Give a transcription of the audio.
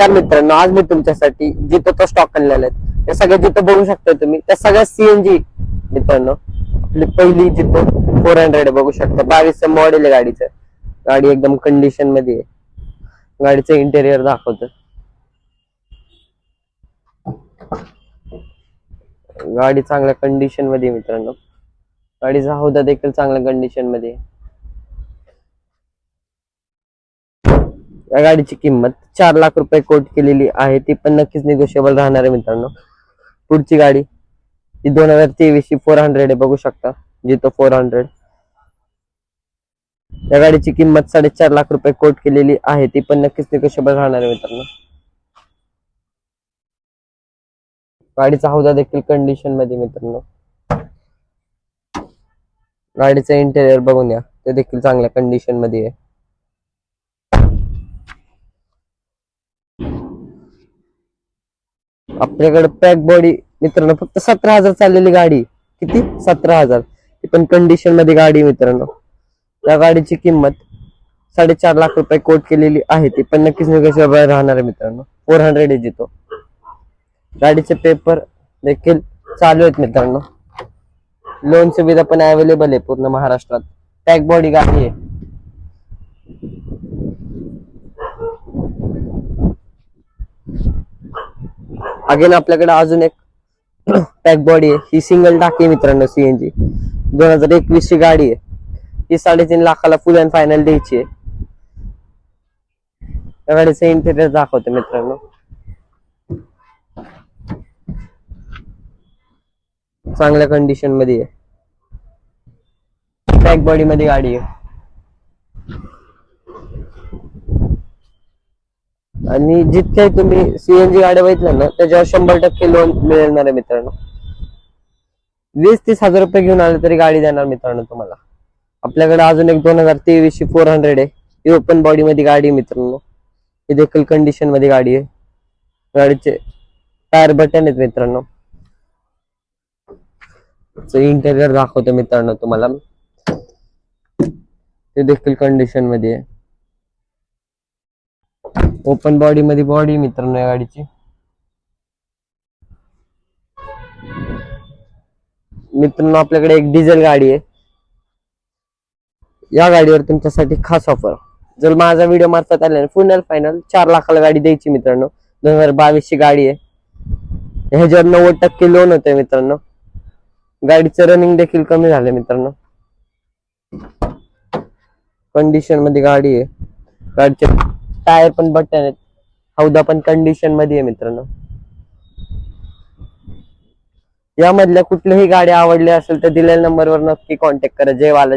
नमस्कार मित्रांनो आज मी तुमच्यासाठी जिथं तो स्टॉक आणलेला आहे. त्या सगळ्या जिथं बघू शकता तुम्ही. त्या सगळ्या सीएनजी मित्रांनो. आपली पहिली जिथं फोर हंड्रेड बघू शकता. बावीस मॉडेल आहे गाडीचं. गाडी एकदम कंडिशनमध्ये आहे. गाडीचं इंटेरियर दाखवत गाडी चांगल्या कंडिशनमध्ये मित्रांनो. गाडीचा हौदा देखील चांगल्या कंडिशनमध्ये आहे या गाडीची किंमत चार लाख रुपये कोट केलेली आहे. ती पण नक्कीच निगोशिएबल राहणार आहे मित्रांनो. पुढची गाडी ही दोन हजार तेवीस ची फोर हंड्रेड आहे. बघू शकता. जितो फोर हंड्रेड या गाडीची किंमत साडेचार लाख रुपये कोट केलेली आहे. ती पण नक्कीच निगोशिएबल राहणार आहे मित्रांनो. गाडीचा हौदा देखील कंडिशनमध्ये मित्रांनो. गाडीचं इंटेरियर बघून या. ते देखील चांगल्या कंडिशनमध्ये आहे. आपल्याकडे पॅक बॉडी मित्रांनो फक्त सतरा हजार चाललेली गाडी. किती? सतरा हजार. ती पण कंडिशनमध्ये गाडी मित्रांनो. त्या गाडीची किंमत साडेचार लाख रुपये कोट केलेली आहे. ती पण नक्कीच निगोशिएबल राहणार आहे मित्रांनो. फोर हंड्रेड आहे गाडीचे पेपर देखील चालू आहेत मित्रांनो. लोन सुविधा पण अवेलेबल आहे पूर्ण महाराष्ट्रात. पॅक बॉडी गाडी आहे. अगेन आपल्याकडे अजून एक पॅक बॉडी आहे. ही सिंगल टाकी आहे मित्रांनो सीएनजी दोन हजार एकवीस ची गाडी आहे. ही साडेतीन लाखाला फुल अँड फायनल द्यायची आहे. त्या गाडीचं इंटेरियर दाखवतो मित्रांनो. चांगल्या कंडिशनमध्ये आहे. पॅक बॉडी मध्ये गाडी आहे. आणि जितके तुम्ही सीएनजी गाड्या बघितल्या ना त्याच्यावर शंभर टक्के लोन मिळणार आहे मित्रांनो. वीस तीस हजार रुपये घेऊन आले तरी गाडी देणार मित्रांनो तुम्हाला. आपल्याकडे अजून एक दोन हजार तेवीस ची फोर हंड्रेड आहे. ही ओपन बॉडी मध्ये गाडी आहे मित्रांनो. ही देखील कंडिशनमध्ये गाडी आहे. गाडीचे टायर बटन आहेत मित्रांनो. इंटेरियर दाखवतो मित्रांनो तुम्हाला. ते देखील कंडिशनमध्ये आहे. ओपन बॉडी मध्ये बॉडी मित्रांनो या गाडीची. मित्रांनो आपल्याकडे एक डिझेल गाडी आहे. या गाडीवर तुमच्यासाठी खास ऑफर जर माझा व्हिडिओ मार्फत आला फुल फायनल चार लाखाला गाडी द्यायची मित्रांनो. दोन हजार बावीस ची गाडी आहे. ह्याच्यावर नव्वद टक्के लोन होते मित्रांनो. गाडीचं रनिंग देखील कमी झालं मित्रांनो. कंडिशनमध्ये गाडी आहे. गाडीच्या टायर पण बटन आहेत. हौदा पण कंडिशनमध्ये आहे मित्रांनो. यामधल्या कुठल्याही गाड्या आवडल्या असेल तर दिलेल्या नंबरवर नक्की कॉन्टॅक्ट करा. जय वाला